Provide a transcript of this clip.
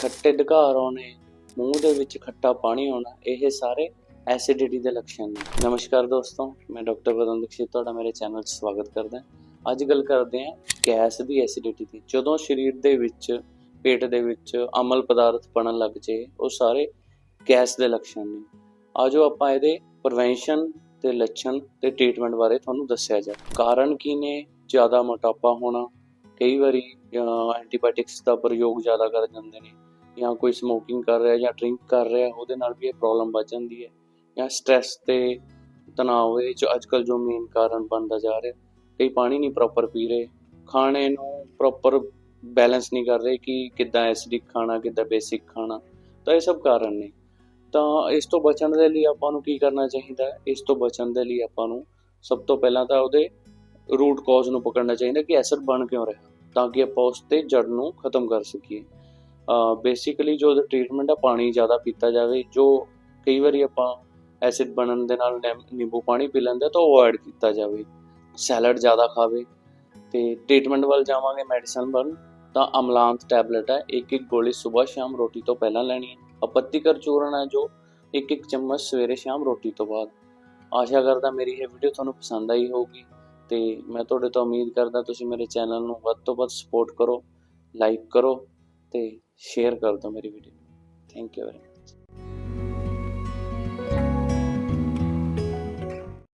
ਖੱਟੇ ਡਕਾਰ ਆਉਣੇ, ਮੂੰਹ ਦੇ ਵਿੱਚ ਖੱਟਾ ਪਾਣੀ ਆਉਣਾ, ਇਹ ਸਾਰੇ ਐਸਿਡਿਟੀ ਦੇ ਲੱਛਣ ਨੇ। ਨਮਸਕਾਰ ਦੋਸਤੋ, ਮੈਂ ਡਾਕਟਰ ਬਦਨ ਦਕਸ਼ਿਤ ਤੁਹਾਡਾ ਮੇਰੇ ਚੈਨਲ 'ਚ ਸਵਾਗਤ ਕਰਦਾ। ਅੱਜ ਗੱਲ ਕਰਦੇ ਹਾਂ ਗੈਸ ਦੀ ਐਸਿਡਿਟੀ ਦੀ। ਜਦੋਂ ਸਰੀਰ ਦੇ ਵਿੱਚ, ਪੇਟ ਦੇ ਵਿੱਚ ਅਮਲ ਪਦਾਰਥ ਬਣਨ ਲੱਗ ਜੇ, ਉਹ ਸਾਰੇ ਗੈਸ ਦੇ ਲੱਛਣ ਨੇ। ਆਜੋ ਆਪਾਂ ਇਹਦੇ ਪ੍ਰੀਵੈਂਸ਼ਨ ਤੇ ਲੱਛਣ ਤੇ ਟ੍ਰੀਟਮੈਂਟ ਬਾਰੇ ਤੁਹਾਨੂੰ ਦੱਸਿਆ ਜਾ ਕਾਰਨ ਕੀ ਨੇ? ਜ਼ਿਆਦਾ ਮੋਟਾਪਾ ਹੋਣਾ। ਕਈ ਵਾਰੀ ਐਂਟੀਬਾਇਓਟਿਕਸ ਦਾ ਪ੍ਰਯੋਗ ਜ਼ਿਆਦਾ ਕਰ ਜਾਂਦੇ ਨੇ। ਜਾਂ ਕੋਈ ਸਮੋਕਿੰਗ ਕਰ ਰਿਹਾ ਜਾਂ ਡਰਿੰਕ ਕਰ ਰਿਹਾ, ਉਹਦੇ ਨਾਲ ਵੀ ਇਹ ਪ੍ਰੋਬਲਮ ਵੱਧ ਜਾਂਦੀ ਹੈ। ਜਾਂ ਸਟ੍ਰੈਸ ਤੇ ਤਣਾਅ ਇਹ ਜੋ ਅੱਜਕੱਲ ਜੋ ਮੇਨ ਕਾਰਨ ਬਣਦਾ ਜਾ ਰਿਹਾ, ਕਈ ਪਾਣੀ ਨਹੀਂ ਪ੍ਰੋਪਰ ਪੀ ਰਹੇ, ਖਾਣੇ ਨੂੰ ਪ੍ਰੋਪਰ ਬੈਲੈਂਸ ਨਹੀਂ ਕਰ ਰਹੇ ਕਿ ਕਿੱਦਾਂ ਐਸਿਡਿਕ ਖਾਣਾ, ਕਿੱਦਾਂ ਬੇਸਿਕ ਖਾਣਾ, ਤਾਂ ਇਹ ਸਭ ਕਾਰਨ ਨੇ। ਤਾਂ ਇਸ ਤੋਂ ਬਚਣ ਦੇ ਲਈ ਆਪਾਂ ਨੂੰ ਕੀ ਕਰਨਾ ਚਾਹੀਦਾ? ਇਸ ਤੋਂ ਬਚਣ ਦੇ ਲਈ ਆਪਾਂ ਨੂੰ ਸਭ ਤੋਂ ਪਹਿਲਾਂ ਤਾਂ ਉਹਦੇ ਰੂਟ ਕਾਜ਼ ਨੂੰ ਪਕੜਨਾ ਚਾਹੀਦਾ ਕਿ ਐਸਿਡ ਬਣ ਕਿਉਂ ਰਿਹਾ, ਤਾਂ ਕਿ ਆਪਾਂ ਉਸ ਤੇ ਜੜ ਨੂੰ ਖਤਮ ਕਰ ਸਕੀਏ। ਬੇਸਿਕਲੀ ਜੋ ਉਹਦਾ ਟ੍ਰੀਟਮੈਂਟ ਆ, ਪਾਣੀ ਜ਼ਿਆਦਾ ਪੀਤਾ ਜਾਵੇ, ਜੋ ਕਈ ਵਾਰੀ ਆਪਾਂ ਐਸਿਡ ਬਣਨ ਦੇ ਨਾਲ ਨਿੰਮ- ਨਿੰਬੂ ਪਾਣੀ ਪੀ ਲੈਂਦੇ ਤਾਂ ਉਹ ਅਵੋਇਡ ਕੀਤਾ ਜਾਵੇ। ਸੈਲਡ ਜ਼ਿਆਦਾ ਖਾਵੇ। ਤੇ ਟ੍ਰੀਟਮੈਂਟ ਵੱਲ ਜਾਵਾਂਗੇ ਮੈਡੀਸਨ ਵੱਲ, ਤਾਂ ਅਮਲਾਂਤ ਟੈਬਲੇਟ ਹੈ ਇੱਕ ਇੱਕ ਗੋਲੀ ਸਵੇਰ ਸ਼ਾਮ ਰੋਟੀ ਤੋਂ ਪਹਿਲਾਂ ਲੈਣੀ ਹੈ। ਅਪੱਤੀਕਰ ਚੂਰਨ ਹੈ ਜੋ ਇੱਕ ਇੱਕ ਚਮਚ ਸਵੇਰੇ ਸ਼ਾਮ ਰੋਟੀ ਤੋਂ ਬਾਅਦ। ਆਸ਼ਾ ਕਰਦਾ ਮੇਰੀ ਇਹ ਵੀਡੀਓ ਤੁਹਾਨੂੰ ਪਸੰਦ ਆਈ ਹੋਊਗੀ। ਤੇ ਮੈਂ ਤੁਹਾਡੇ ਤੋਂ ਉਮੀਦ ਕਰਦਾ ਤੁਸੀਂ ਮੇਰੇ ਚੈਨਲ ਨੂੰ ਵੱਧ ਤੋਂ ਵੱਧ ਸਪੋਰਟ ਕਰੋ ਲਾਈਕ ਕਰੋ ਤੇ ਸ਼ੇਅਰ ਕਰ ਦਿਓ ਮੇਰੀ video thank you very much